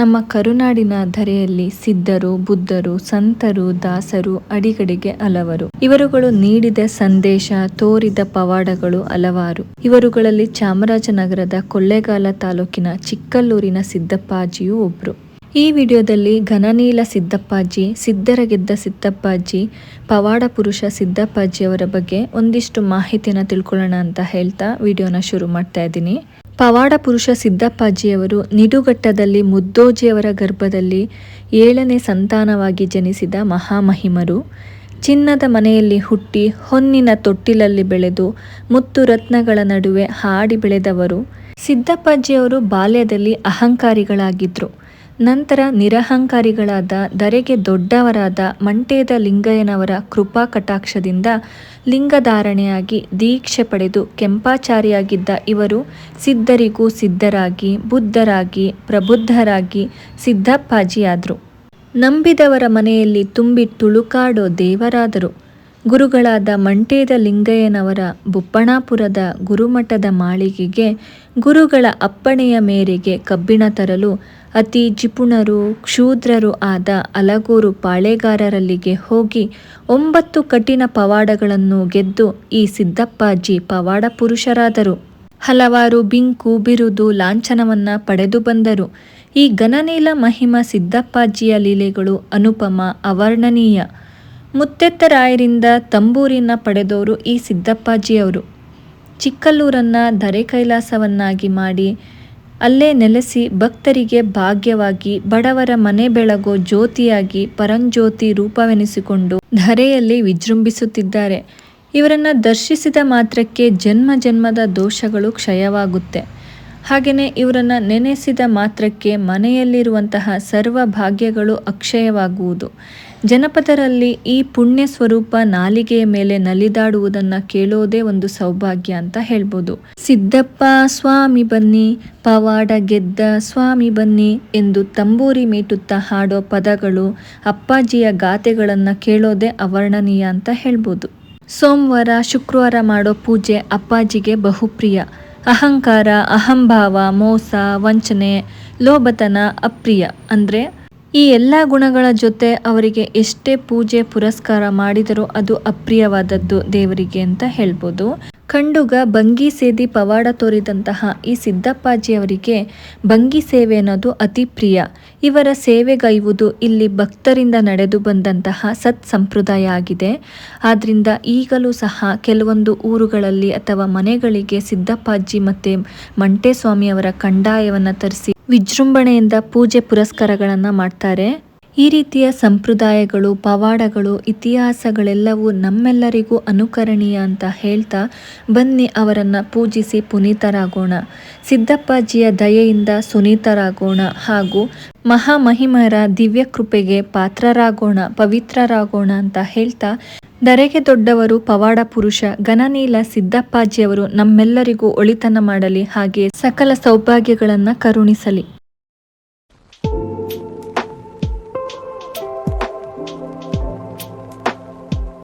ನಮ್ಮ ಕರುನಾಡಿನ ಧರೆಯಲ್ಲಿ ಸಿದ್ಧರು, ಬುದ್ಧರು, ಸಂತರು, ದಾಸರು, ಅಡಿಗಡಿಗೆ ಹಲವರು ಇವರುಗಳು ನೀಡಿದ ಸಂದೇಶ, ತೋರಿದ ಪವಾಡಗಳು ಹಲವಾರು. ಇವರುಗಳಲ್ಲಿ ಚಾಮರಾಜನಗರದ ಕೊಳ್ಳೇಗಾಲ ತಾಲೂಕಿನ ಚಿಕ್ಕಲ್ಲೂರಿನ ಸಿದ್ದಪ್ಪಾಜಿಯೂ ಒಬ್ರು. ಈ ವಿಡಿಯೋದಲ್ಲಿ ಘನನೀಲ ಸಿದ್ದಪ್ಪಾಜಿ ಸಿದ್ದರಗೆದ್ದ ಸಿದ್ದಪ್ಪಾಜಿ, ಪವಾಡ ಪುರುಷ ಸಿದ್ದಪ್ಪಾಜಿಯವರ ಬಗ್ಗೆ ಒಂದಿಷ್ಟು ಮಾಹಿತಿಯನ್ನು ತಿಳ್ಕೊಳ್ಳೋಣ ಅಂತ ಹೇಳ್ತಾ ವಿಡಿಯೋನ ಶುರು ಮಾಡ್ತಾ ಇದ್ದೀನಿ. ಪವಾಡ ಪುರುಷ ಸಿದ್ದಪ್ಪಾಜಿಯವರು ನಿಡುಗಟ್ಟದಲ್ಲಿ ಮುದ್ದೋಜಿಯವರ ಗರ್ಭದಲ್ಲಿ ಏಳನೇ ಸಂತಾನವಾಗಿ ಜನಿಸಿದ ಮಹಾಮಹಿಮರು. ಚಿನ್ನದ ಮನೆಯಲ್ಲಿ ಹುಟ್ಟಿ ಹೊನ್ನಿನ ತೊಟ್ಟಿಲಲ್ಲಿ ಬೆಳೆದು ಮುತ್ತು ರತ್ನಗಳ ನಡುವೆ ಹಾಡಿ ಬೆಳೆದವರು. ಸಿದ್ದಪ್ಪಾಜಿಯವರು ಬಾಲ್ಯದಲ್ಲಿ ಅಹಂಕಾರಿಗಳಾಗಿದ್ದರು ನಂತರ ನಿರಹಂಕಾರಿಗಳಾದ ಧರೆಗೆ ದೊಡ್ಡವರಾದ ಮಂಟೇದ ಲಿಂಗಯ್ಯನವರ ಕೃಪಾ ಕಟಾಕ್ಷದಿಂದ ಲಿಂಗಧಾರಣೆಯಾಗಿ ದೀಕ್ಷೆ ಪಡೆದು ಕೆಂಪಾಚಾರಿಯಾಗಿದ್ದ ಇವರು ಸಿದ್ಧರಿಗೂ ಸಿದ್ಧರಾಗಿ, ಬುದ್ಧರಾಗಿ, ಪ್ರಬುದ್ಧರಾಗಿ ಸಿದ್ಧಪ್ಪಾಜಿಯಾದರು. ನಂಬಿದವರ ಮನೆಯಲ್ಲಿ ತುಂಬಿ ತುಳುಕಾಡೋ ದೇವರಾದರು. ಗುರುಗಳಾದ ಮಂಟೇದ ಲಿಂಗಯ್ಯನವರ ಬುಪ್ಪಣಾಪುರದ ಗುರುಮಠದ ಮಾಳಿಗೆಗೆ ಗುರುಗಳ ಅಪ್ಪಣೆಯ ಮೇರೆಗೆ ಕಬ್ಬಿಣ ತರಲು ಅತಿ ಜಿಪುಣರು, ಕ್ಷೂದ್ರರು ಆದ ಅಲಗೂರು ಪಾಳೆಗಾರರಲ್ಲಿಗೆ ಹೋಗಿ ಒಂಬತ್ತು ಕಠಿಣ ಪವಾಡಗಳನ್ನು ಗೆದ್ದು ಈ ಸಿದ್ದಪ್ಪಾಜಿ ಪವಾಡ ಪುರುಷರಾದರು. ಹಲವಾರು ಬಿಂಕು, ಬಿರುದು, ಲಾಂಛನವನ್ನ ಪಡೆದು ಬಂದರು. ಈ ಘನನೀಲ ಮಹಿಮ ಸಿದ್ದಪ್ಪಾಜಿಯ ಲೀಲೆಗಳು ಅನುಪಮ, ಅವರ್ಣನೀಯ. ಮುತ್ತೆತ್ತರಾಯರಿಂದ ತಂಬೂರಿನ ಪಡೆದವರು ಈ ಸಿದ್ದಪ್ಪಾಜಿಯವರು. ಚಿಕ್ಕಲ್ಲೂರನ್ನ ಧರೆ ಕೈಲಾಸವನ್ನಾಗಿ ಮಾಡಿ ಅಲ್ಲೇ ನೆಲೆಸಿ ಭಕ್ತರಿಗೆ ಭಾಗ್ಯವಾಗಿ ಬಡವರ ಮನೆ ಬೆಳಗೋ ಜ್ಯೋತಿಯಾಗಿ ಪರಂಜ್ಯೋತಿ ರೂಪವೆನಿಸಿಕೊಂಡು ಧರೆಯಲ್ಲಿ ವಿಜೃಂಭಿಸುತ್ತಿದ್ದಾರೆ. ಇವರನ್ನು ದರ್ಶಿಸಿದ ಮಾತ್ರಕ್ಕೆ ಜನ್ಮ ಜನ್ಮದ ದೋಷಗಳು ಕ್ಷಯವಾಗುತ್ತೆ. ಹಾಗೆಯೇ ಇವರನ್ನು ನೆನೆಸಿದ ಮಾತ್ರಕ್ಕೆ ಮನೆಯಲ್ಲಿರುವಂತಹ ಸರ್ವ ಭಾಗ್ಯಗಳು ಅಕ್ಷಯವಾಗುವುದು. ಜನಪದರಲ್ಲಿ ಈ ಪುಣ್ಯ ಸ್ವರೂಪ ನಾಲಿಗೆಯ ಮೇಲೆ ನಲಿದಾಡುವುದನ್ನು ಕೇಳೋದೇ ಒಂದು ಸೌಭಾಗ್ಯ ಅಂತ ಹೇಳ್ಬೋದು. ಸಿದ್ದಪ್ಪ, ಸ್ವಾಮಿ ಬನ್ನಿ, ಪವಾಡ ಗೆದ್ದ ಸ್ವಾಮಿ ಬನ್ನಿ ಎಂದು ತಂಬೂರಿ ಮೀಟುತ್ತಾ ಹಾಡೋ ಪದಗಳು ಅಪ್ಪಾಜಿಯ ಗಾತೆಗಳನ್ನು ಕೇಳೋದೇ ಅವರ್ಣನೀಯ ಅಂತ ಹೇಳ್ಬೋದು. ಸೋಮವಾರ, ಶುಕ್ರವಾರ ಮಾಡೋ ಪೂಜೆ ಅಪ್ಪಾಜಿಗೆ ಬಹುಪ್ರಿಯ. ಅಹಂಕಾರ, ಅಹಂಭಾವ, ಮೋಸ, ವಂಚನೆ, ಲೋಭತನ, ಅಪ್ರಿಯ ಅಂದರೆ ಈ ಎಲ್ಲ ಗುಣಗಳ ಜೊತೆ ಅವರಿಗೆ ಎಷ್ಟೇ ಪೂಜೆ, ಪುರಸ್ಕಾರ ಮಾಡಿದರೂ ಅದು ಅಪ್ರಿಯವಾದದ್ದು ದೇವರಿಗೆ ಅಂತ ಹೇಳ್ಬೋದು. ಖಂಡುಗ ಬಂಗಿ ಸೇದಿ ಪವಾಡ ತೋರಿದಂತಹ ಈ ಸಿದ್ದಪ್ಪಾಜಿಯವರಿಗೆ ಬಂಗಿ ಸೇವೆ ಅನ್ನೋದು ಅತಿ ಪ್ರಿಯ. ಇವರ ಸೇವೆಗೈವುದು ಇಲ್ಲಿ ಭಕ್ತರಿಂದ ನಡೆದು ಬಂದಂತಹ ಸತ್ ಸಂಪ್ರದಾಯ ಆಗಿದೆ. ಆದ್ದರಿಂದ ಈಗಲೂ ಸಹ ಕೆಲವೊಂದು ಊರುಗಳಲ್ಲಿ ಅಥವಾ ಮನೆಗಳಿಗೆ ಸಿದ್ದಪ್ಪಾಜಿ ಮತ್ತು ಮಂಟೇಸ್ವಾಮಿಯವರ ಕಂಡಾಯವನ್ನು ತರಿಸಿ ವಿಜೃಂಭಣೆಯಿಂದ ಪೂಜೆ ಪುರಸ್ಕಾರಗಳನ್ನು ಮಾಡ್ತಾರೆ. ಈ ರೀತಿಯ ಸಂಪ್ರದಾಯಗಳು, ಪವಾಡಗಳು, ಇತಿಹಾಸಗಳೆಲ್ಲವೂ ನಮ್ಮೆಲ್ಲರಿಗೂ ಅನುಕರಣೀಯ ಅಂತ ಹೇಳ್ತಾ ಬನ್ನಿ ಅವರನ್ನು ಪೂಜಿಸಿ ಪುನೀತರಾಗೋಣ. ಸಿದ್ದಪ್ಪಾಜಿಯ ದಯೆಯಿಂದ ಸುನೀತರಾಗೋಣ ಹಾಗೂ ಮಹಾಮಹಿಮರ ದಿವ್ಯ ಕೃಪೆಗೆ ಪಾತ್ರರಾಗೋಣ, ಪವಿತ್ರರಾಗೋಣ ಅಂತ ಹೇಳ್ತಾ ದರೆಗೆ ದೊಡ್ಡವರು, ಪವಾಡ ಪುರುಷ ಗನನೀಲ ಸಿದ್ದಪ್ಪಾಜಿಯವರು ನಮ್ಮೆಲ್ಲರಿಗೂ ಒಳಿತನ ಮಾಡಲಿ ಹಾಗೆ ಸಕಲ ಸೌಭಾಗ್ಯಗಳನ್ನು ಕರುಣಿಸಲಿ.